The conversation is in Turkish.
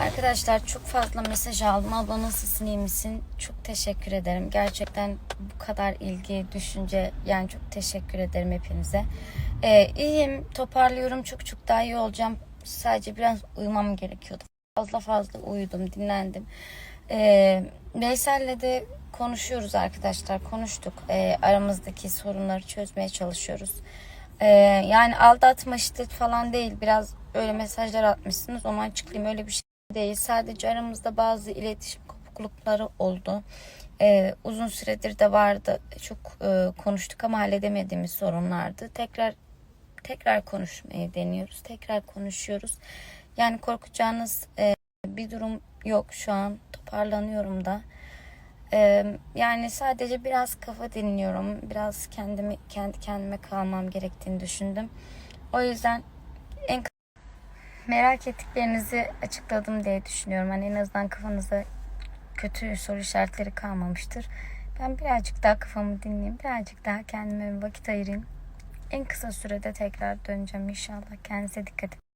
Arkadaşlar çok fazla mesaj aldım. Abla nasılsın iyi misin? Çok teşekkür ederim. Gerçekten bu kadar ilgi, düşünce yani çok teşekkür ederim hepinize. Ee, iyiyim, toparlıyorum. Çok çok daha iyi olacağım. Sadece biraz uyumam gerekiyordu. Fazla fazla uyudum, dinlendim. Ee, Veysel'le de konuşuyoruz arkadaşlar. Konuştuk. Ee, aramızdaki sorunları çözmeye çalışıyoruz. Ee, yani aldatma şiddet falan değil. Biraz öyle mesajlar atmışsınız. Onu açıklayayım. Öyle bir şey değil. Sadece aramızda bazı iletişim kopuklukları oldu. Ee, uzun süredir de vardı. Çok e, konuştuk ama halledemediğimiz sorunlardı. Tekrar tekrar konuşmayı deniyoruz. Tekrar konuşuyoruz. Yani korkacağınız e, bir durum yok şu an. Toparlanıyorum da. Ee, yani sadece biraz kafa dinliyorum. Biraz kendimi kendi kendime kalmam gerektiğini düşündüm. O yüzden en merak ettiklerinizi açıkladım diye düşünüyorum. Hani en azından kafanızda kötü soru işaretleri kalmamıştır. Ben birazcık daha kafamı dinleyeyim. Birazcık daha kendime vakit ayırayım. En kısa sürede tekrar döneceğim inşallah. Kendinize dikkat edin.